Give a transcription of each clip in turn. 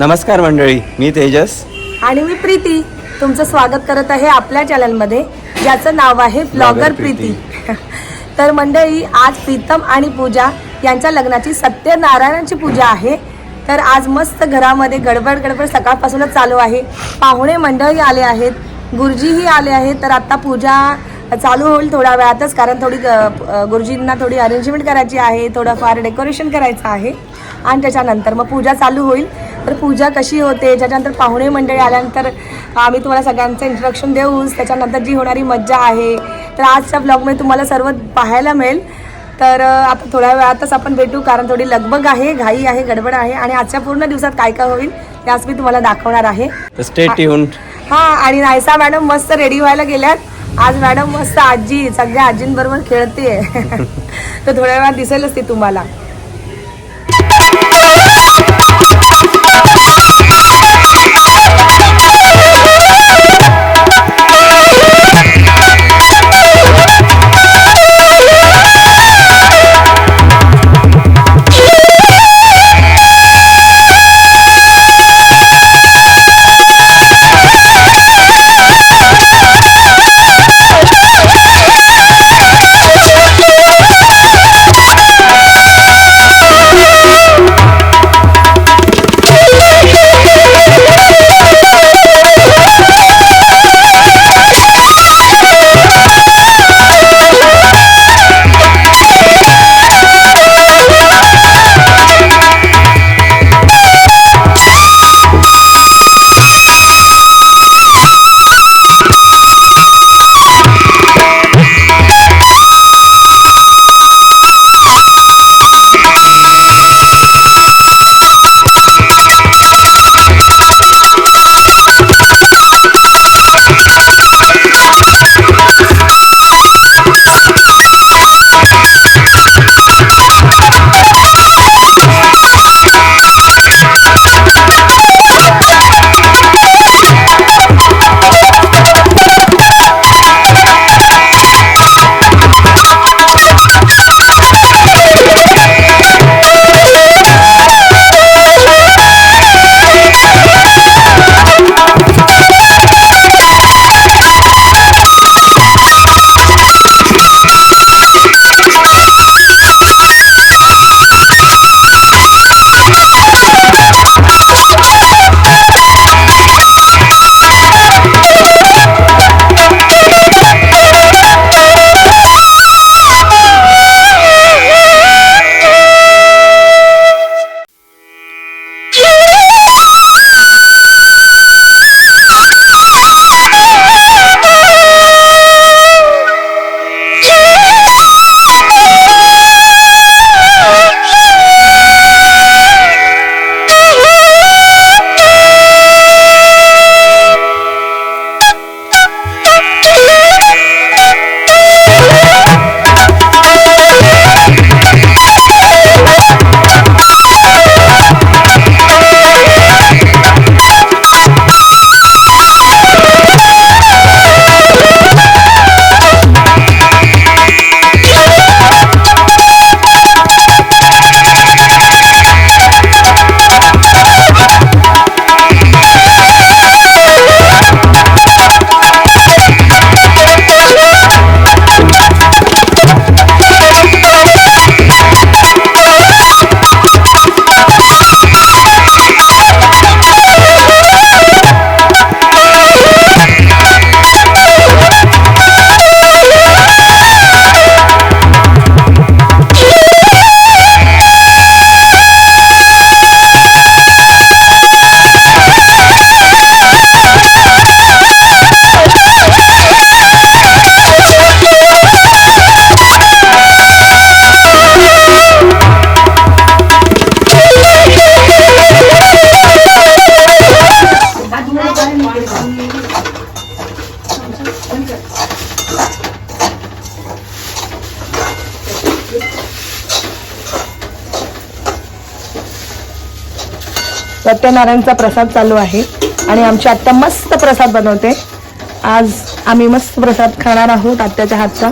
नमस्कार मंडळी मी तेजस. आणि मी प्रीती. तुमचं स्वागत करत आहे आपल्या चॅनलमध्ये ज्याचं नाव आहे ब्लॉगर प्रीती. तर मंडळी आज प्रीतम आणि पूजा यांच्या लग्नाची सत्यनारायणाची पूजा आहे. तर आज मस्त घरामध्ये गडबड गडबड सकाळपासूनच चालू आहे. पाहुणे मंडळी आले आहेत गुरुजीही आले आहेत. तर आता पूजा चालू होईल थोड्या वेळातच कारण थोडी गुरुजींना थोडी अरेंजमेंट करायची आहे थोडंफार डेकोरेशन करायचं आहे. आणि त्याच्यानंतर मग पूजा चालू होईल. तर पूजा कशी होते? त्याच्यानंतर पाहुणे मंडळी आल्यानंतर आम्ही तुम्हाला सगळ्यांचं इंट्रोडक्शन देऊच त्याच्यानंतर जी होणारी मज्जा आहे. तर आजच्या ब्लॉगमध्ये तुम्हाला सर्व पाहायला मिळेल. तर आता थोड्या वेळातच आपण भेटू कारण थोडी लगबग आहे घाई आहे गडबड आहे आणि आजच्या पूर्ण दिवसात काय काय होईल त्याच मी तुम्हाला दाखवणार आहे. हा आणि नायसा मॅडम मस्त रेडी व्हायला गेल्यात. आज मॅडम मस्त आजी सगळ्या आजींबरोबर खेळते तर थोड्या वेळात दिसेलच ती तुम्हाला. Thank you. सत्यनारायणचा प्रसाद चालू आहे आणि आमची आत्ता मस्त प्रसाद बनवते. आज आम्ही मस्त प्रसाद खाणार आहोत आत्याच्या हातचा.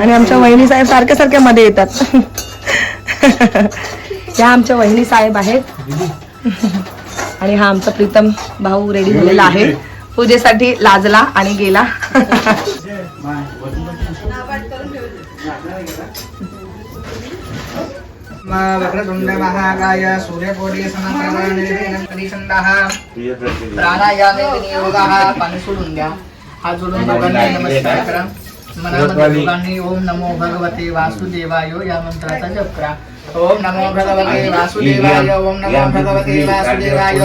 आणि आमच्या वहिनी साहेब सारख्या सारख्या मध्ये येतात. या आमच्या वहिनी साहेब आहेत. आणि हा आमचा प्रीतम भाऊ रेडी झालेला आहे. पूजेसाठी लाजला आणि गेला. महाकाय सूर्यकोटी करिष्यन्दः प्राणायामे विनियोगः पाणी सोडून द्या हात जोडून दोघांनी नमस्कार करा मनामध्ये दोघांनी ओम नमो भगवते वासुदेवाय या मंत्राचा जप करा। ओम नमो भगवते वासुदेवाय ओम नमो भगवते वासुदेवाय।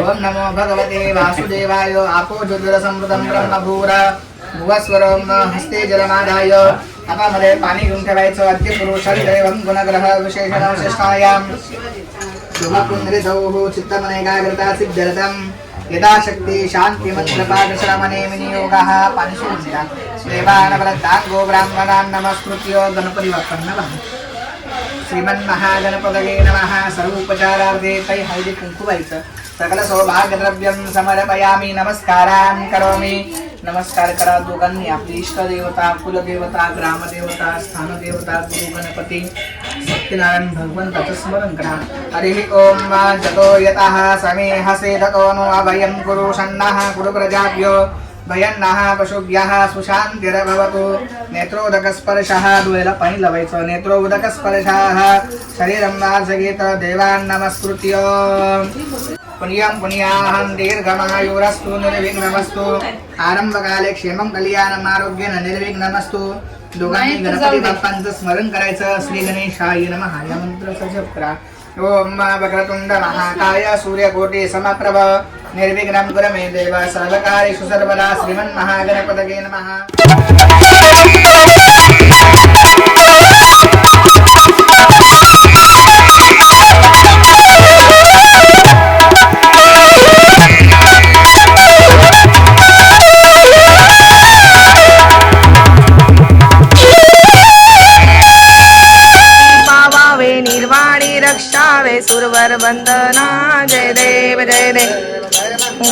ओम नमो भगवते वासुदेवाय। आपो ज्योतिरसमृतं ब्रह्मभूर। भुवस्वरं हस्ते जलमादाय। हातामध्ये पाणी घेऊन ठेवायचं. अद्य पुरुषं गुणग्रह विशेषण विशिष्टायां शुभपुनरिधौः चित्तमनेकाग्रता सिद्ध्यर्थं. यदा शक्ती शान्तिमन्त्रपाठश्रवणे विनियोगः पाणी देवानवरदाङ्गो ब्राह्मणान् श्रीमन्महागणपतये नमः. सर्वोपचारार्थे तै हळदी सकल सौभाग्यद्रव्यं समर्पयामि नमस्कारान् करोमि नमस्कार करा दोघांनी आपली इष्टदेवता कुलदेवता ग्रामदेवता स्थानदेवता गुरु गणपती सत्यनारायण भगवंताचं स्मरण करा हरिः ओम जतो यतः समे हसेदतो नो अभयं कुरु षण्णः कुरु प्रजाभ्यो भयन्नः पशुभ्यः सुशान्तिरभवतु नेत्रोदकस्पर्शः डोळ्याला पाणी लावायचं नेत्रोदकस्पर्शः शरीरं नार्जगेत देवान् नमस्कृत्य पुण्यं पुण्याहं दीर्घमायुरस्तु निर्विघ्नमस्तु। आरंभकाले क्षेमं कल्याणं आरोग्येन निर्विघ्नमस्तु। दोघांनी गणपती बाप्पांचं स्मरण करायचं। श्री गणेशाय नमः या मंत्राचा जप करा ओम वक्रतुंड महाकाय सूर्यकोटी समप्रभ। निर्विघ्नं कुरु मे देव सर्वकार्येषु सर्वदा। श्रीमन्महागणपतये नमः।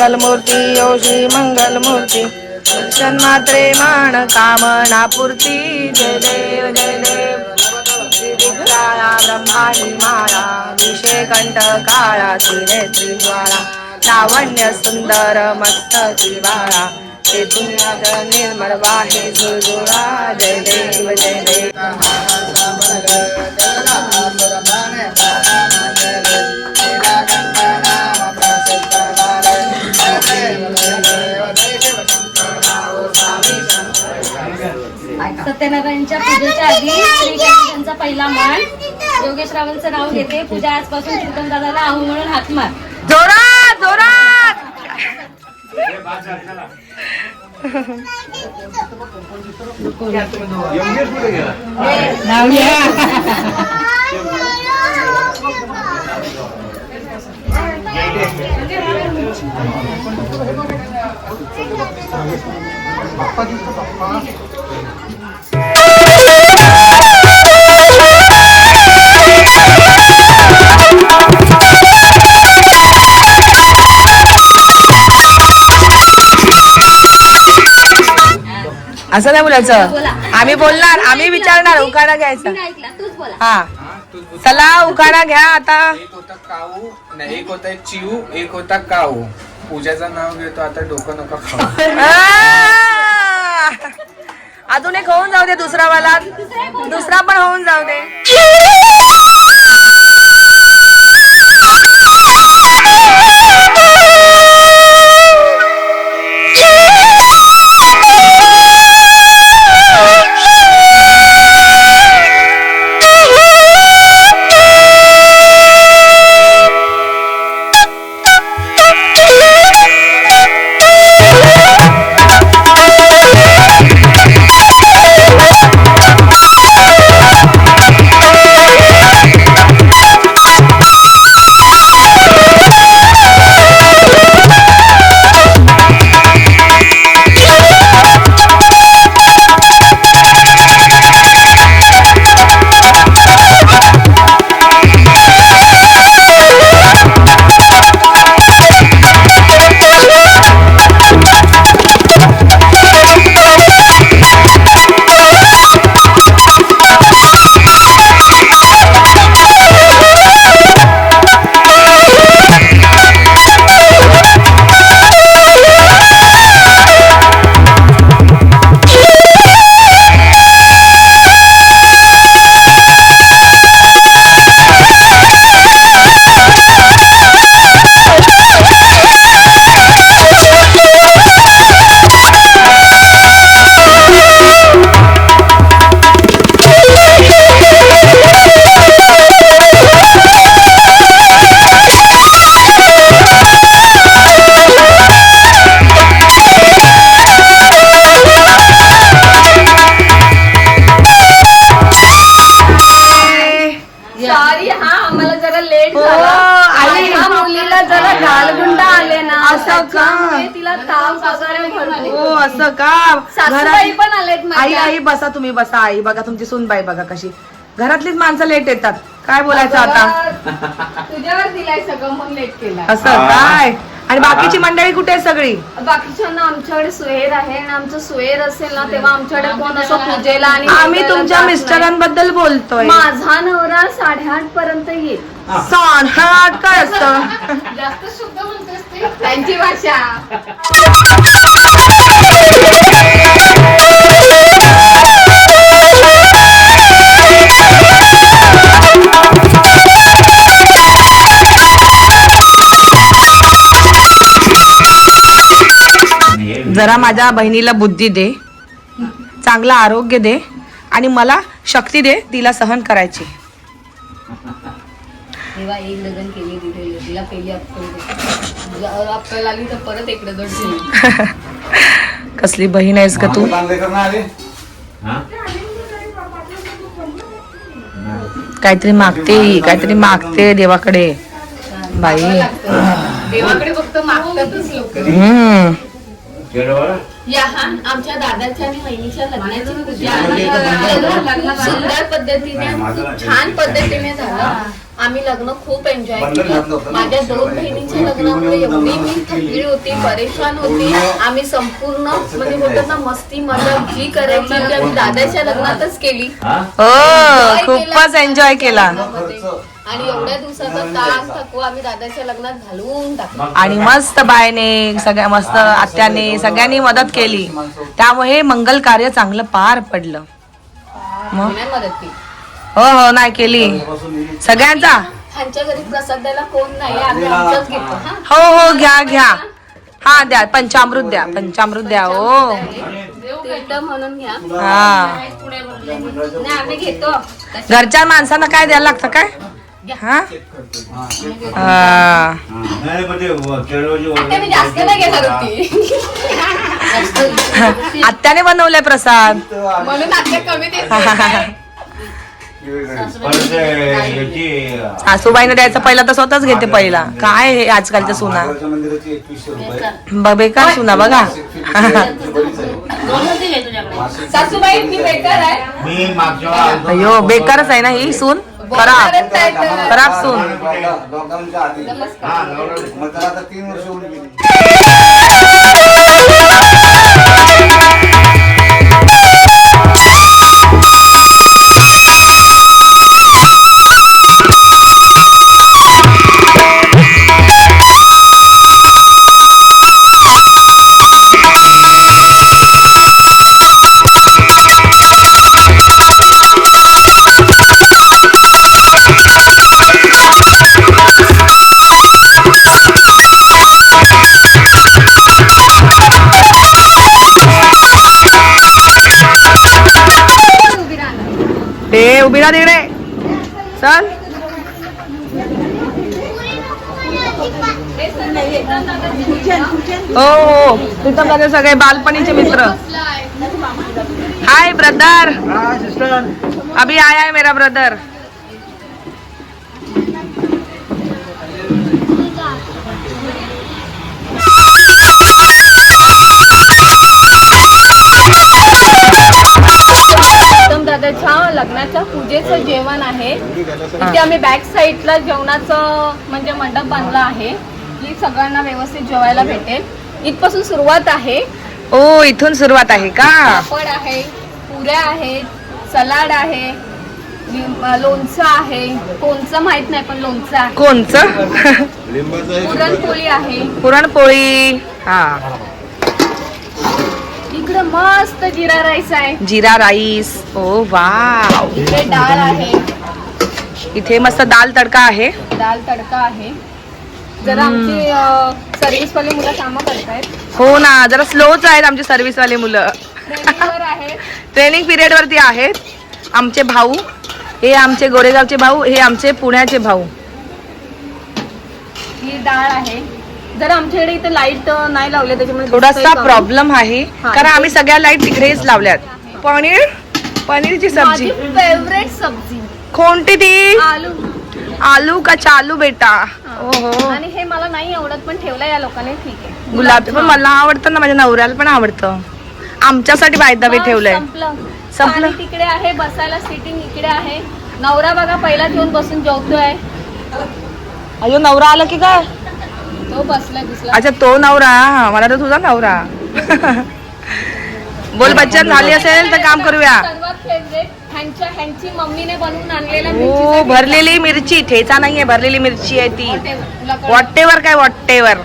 मंगलमूर्ती योशी मंगलमूर्ती जन्मात्रे मान कामना पूर्ती जय देव जय देव. ब्रह्माणी माळा विषय कंठ काळा त्रिनेत्री ज्वाळा लावण्य सुंदर मस्त बाळा ते पुण्यात निर्मळ वाहे जुळजुळा जय देव जय देव. सत्यनारायणच्या पूजेच्या आधी श्री गणेशांचा पहिला मान योगेश रावांचं नाव घेते. पूजा आजपासून प्रीतम दादाला आहू म्हणून हात मार. जोरात जोरात! असं नाही बोलायचं. बोला. आम्ही बोलणार आम्ही विचारणार उखाणा घ्यायचा. मी ऐकला तूच बोला. हा. चला उखाणा घ्या आता. एक होता काऊ नाही एक होता चिऊ एक होता काऊ. पूजाचं नाव घेतो आता डोकं नका खाऊ. आ! अजून एक होऊन जाऊ दे दुसरा वाला. दुसरा पण होऊन जाऊ दे. बसा तुम्ही बसा आई बघा तुमची सूनबाई बघा कशी. घरातलीच माणसं लेट येतात. काय बोलायचं आता? तुझ्यावर दिलाय सगळं मग लेट केला असं काय? आणि बाकीची मंडळी कुठे आहे सगळी? बाकीच्यांना आमच्याकडे सुहेर आहे आणि आमचं सुहेर असेल ना तेव्हा आमच्याकडे कोण असं पूजेला आणि आम्ही तुमच्या जात नाही. मिस्टरांबद्दल बोलतोय. माझा नवरा साडेआठ पर्यंत येईल. साठ काय असतं? जास्त शुद्ध म्हणतेस ते. त्यांची भाषा. जरा माझ्या बहिणीला बुद्धी दे चांगलं आरोग्य दे आणि मला शक्ती दे तिला सहन करायची. तेव्हा एक लग्न केली तिथे तिला पहिली अक्कल अक्कल आली तर परत एक डझन ठेवली कसली बहीण आहेस का तू? काहीतरी मागते ही, काहीतरी मागते देवाकडे. बाई. देवाकडे फक्त मागतातच लोक. हम्म. या हा आमच्या दादाच्या आणि वहिनीच्या लग्नाची पूजा. आहे. सुंदर पद्धतीने छान पद्धतीने झालं. आम्ही लग्न खूप एन्जॉय केलं. माझ्या दोन बहिणींच्या लग्नामुळे एवढी मी थकली होती परेशान होती. आम्ही संपूर्ण म्हणजे बोलतात ना मस्ती मजा जी करायची ती आम्ही दादाच्या लग्नातच केली. हो? खूपच एन्जॉय केला. लग्नामध्ये. आणि एवढ्या दिवसाचा तास थकवा आम्ही दादाच्या लग्नात घालवून टाकला. आणि मस्त बायने सगळ्या मस्त आत्याने सगळ्यांनी मदत केली. त्यामुळे हे मंगल कार्य चांगलं पार पडलं. मग? नाही मदत केली. हो हो नाही केली. सगळ्यांचा? ह्यांच्या घरी प्रसाद द्यायला कोण नाही आम्ही आमचंच घेतो हा. हो हो घ्या घ्या. हा द्या पंचामृत द्या पंचामृत द्या हो. तीर्थ म्हणून घ्या. हा. नाही आम्ही घेतो. घरच्या माणसांना काय द्यायला लागतं काय? हा? हा. आता मी जास्त नाही घेणार होती. आत्याने बनवलाय प्रसाद. म्हणून आता कमी देते. सासूबाईने द्यायचं पहिला तर स्वतःच घेते पहिला. काय हे आजकालच्या सुना? ब- बेकार सुना बघा. सासूबाई मी बेकार आहे. मी मागच्या अयो बेकारच आहे ना ही सून? खराब. खराब सून. लॉकडाऊनच्या आधी हा लॉकडाऊन मग त्याला आता तीन वर्ष होऊन गेली. उभी राहा तिकडे. चल. हो हो तिथं माझे सगळे बालपणीचे मित्र. हाय ब्रदर अभी आया है मेरा ब्रदर दादाच्या लग्नाच्या पूजेचं जेवण आहे. इथे आम्ही बॅक साईडला जेवणाचं म्हणजे मंडप बांधला आहे. की सगळ्यांना व्यवस्थित जेवायला भेटेल. इथपासून सुरुवात आहे. ओ इथून सुरुवात आहे का? पापड आहे पुऱ्या आहेत सलाड आहे लोणचं आहे. कोणचं माहीत नाही पण लोणचं आहे. कोणचं? पुरणपोळी आहे. पुरणपोळी हा. इकडे मस्त जिरा राईस आहे. जिरा राईस. Oh wow. इकडे डाळ आहे. इथे मस्त दाल तडका आहे. दाल तडका आहे. जरा आमची सर्व्हिस वाले मुलं कामं करतायत. हो ना जरा स्लोच आहेत आमचे सर्व्हिस वाले मुलं ट्रेनिंग पिरियड वरती आहेत. आमचे भाऊ हे आमचे गोरेगावचे भाऊ हे आमचे पुण्याचे भाऊ. ही डाळ आहे. जर आमच्याकडे इथे लाइट नाही लावले त्याच्यामुळे थोडासा. प्रॉब्लेम आहे. कारण आम्ही सगळ्या लाइट तिकडेच लावल्यात. पनीर पनीरची सब्जी. फेवरेट सब्जी. कोणती ती? आलू. आलू का चालू बेटा? ओहो. आणि हे मला नाही आवडत पण ठेवलं या लोकांनी ठीक आहे. गुलाबी पण मला आवडतं ना माझ्या नवऱ्याला पण आवडतं. आमच्यासाठी बायदाबी ठेवलंय. संपलं. तिकडे आहे बसायला सिटिंग इकडे आहे. नवरा बघा पहिला घेऊन बसून जेवतोय अयो नवरा आला की काय? तो दिसला. अच्छा तो नवरा. हा, मला तर तुझा नवरा. बोल बच्चन झाली असेल तर काम करूया. सर्वात फेवरेट ह्यांच्या ह्यांची मम्मीने बनवून आणलेला हो मिरचीचा भरलेली मिरची. ठेचा नाहीये भरलेली मिरची आहे ती? वॉटेवर काय वॉटेवर